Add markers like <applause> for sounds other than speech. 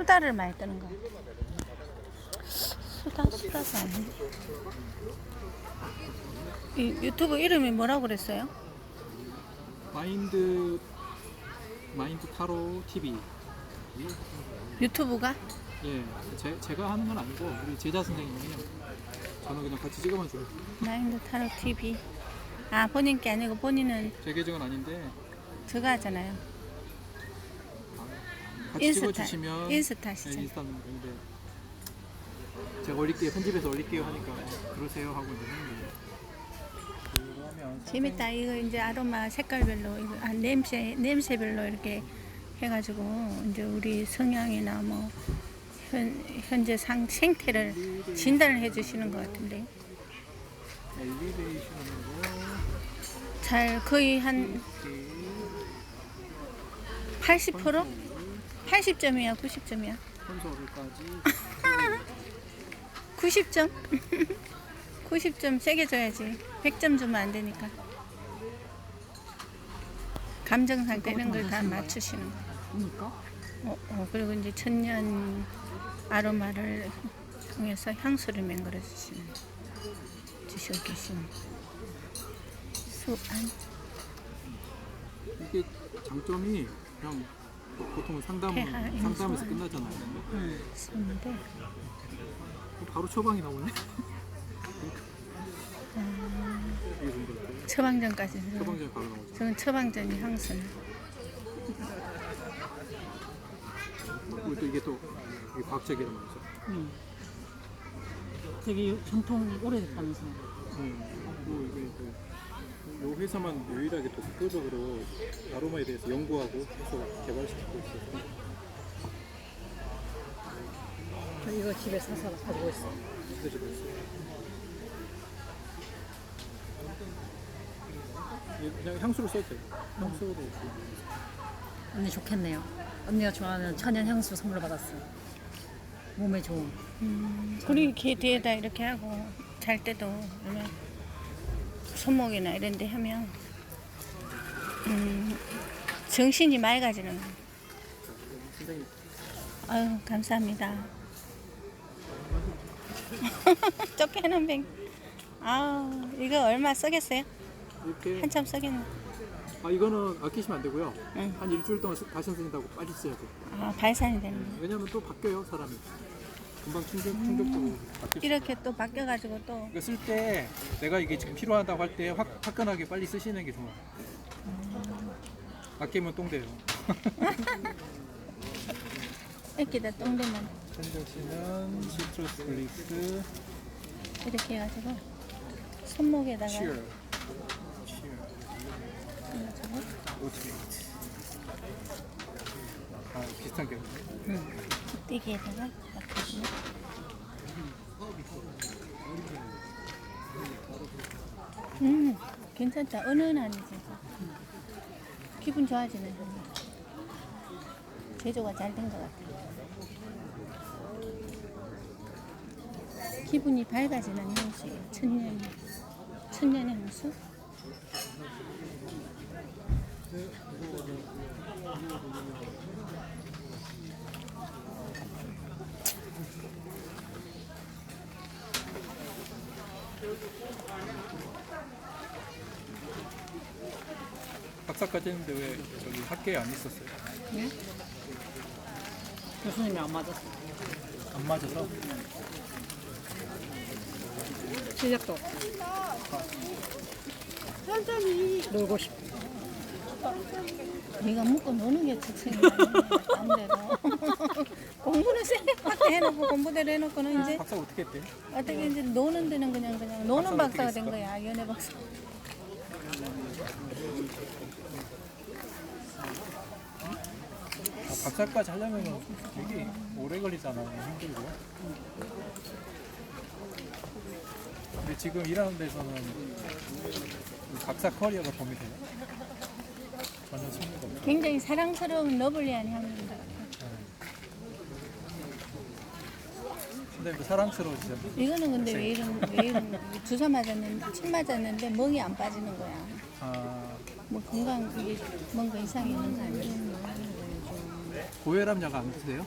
수다를 많이 뜨는 거. 수다 수다가 아닌데. 이 유튜브 이름이 뭐라고 그랬어요? 마인드 마인드 타로 TV 유튜브가? 예 제, 제가 하는 건 아니고 우리 제자 선생님이요 저는 그냥 같이 찍어만 줘요 마인드 타로 TV. 아 본인 게 아니고 본인은 제 계정은 아닌데 저거 하잖아요. 같이 인스타 찍어주시면 인스타 시죠. 네, 인스타는 근데 제가 올릴게요 편집해서 올릴게요 하니까 그러세요 하고 이제 그러면 재밌다. 이거 이제 아로마 색깔별로 이거 아, 냄새 냄새별로 이렇게 해가지고 이제 우리 성향이나 뭐 현, 현재 상 생태를 진단을 해주시는 것 같은데 잘 거의 한 80%? 80점이야, 90점이야. 콘솔까지 90점? 90점 세게 줘야지. 100점 주면 안 되니까. 감정 상태 이런 걸다 맞추시는 거. 그러니까 어, 어, 그리고 이제 천년 아로마를 통해서 향수를 맹글어 주시는 주시고 계시는 수안 이게 장점이 그냥 보통 상담 폐하, 상담에서 인수한. 끝나잖아요 쓰는데 바로 처방이 나오네 이게 좀 그렇고 처방전까지. 처방전 바로 나오죠 저건 처방전이 그리고 또 이게 또 이게 과학적이란 말이죠 응. 되게 전통 오래됐다면서. 음, 그리고 이게 그, 요 회사만 유일하게 또 국가적으로 아로마에 대해서 연구하고 해서 개발시키고 있어서 저 이거 집에 사서 가지고 있어. 가지고 있어요. 이게 그냥 향수로 써도 돼요. 향수로 언니 좋겠네요. 언니가 좋아하는 천연 향수 선물 받았어. 몸에 좋은. 그리고 귀 뒤에다 이렇게 하고 잘 때도 그러면 손목이나 이런 데 하면 음, 정신이 맑아지는 거예요. 아유 감사합니다. <laughs> 쫓겨는 뱅. 아 이거 얼마 쓰겠어요? 이렇게 한참 쓰겠네. 아 이거는 아끼시면 안 되고요. 응. 한 일주일 동안 쓰- 다시 쓰신다고 빨리 써야 돼요. 아 발산이 되는 거. 왜냐면 또 바뀌어요 사람이. 금방 충격 충격도 수 이렇게 또 바뀌어가지고 또. 이거 쓸때 내가 이게 지금 필요하다고 할때 화끈하게 빨리 쓰시는 게 좋아. 아끼면 똥 돼요. <laughs> 이렇게다 똥대면. 현정 씨는 시트러스 블리스. 이렇게 해가지고 손목에다가 치어 치어 해가지고. 오트메이트. 아 비슷한 게 띠기에다가. 닦아주면 음 괜찮다. 은은하네 진짜 기분 좋아지네. 제조가 잘 된 것 같아. 기분이 밝아지는 향수예요 천년 천년 향수 박사까지 했는데 왜 저기 학교에 안 있었어요? 네? 교수님이 안 맞았어. 안 맞아서 실력도 없고. 놀고 싶어. 네가 먹고 노는 게 특성이야 아무래도 <laughs> <laughs> 공부는 쌩밖에 해놓고 공부대로 해놓고는 이제 박사 어떻게 했대? 어떻게 이제 노는 데는 그냥 그냥 노는 박사가 어떻게 된? 거야 연애 박사. 박사까지 하려면 되게 오래 걸리잖아 힘들고 근데 지금 일하는 데서는 이 박사 커리어가 도움이 돼요? 전혀 소용가 없어 굉장히 사랑스러운 너블리한 향입니다. 선생님도 사랑스러우시죠? 이거는 근데 왜 이런 왜 이런 주사 맞았는데 침 맞았는데 멍이 안 빠지는 거야. 아, 뭐 건강 이게 뭔가 이상이 있는 거 아니야? 고혈압 약 안 드세요?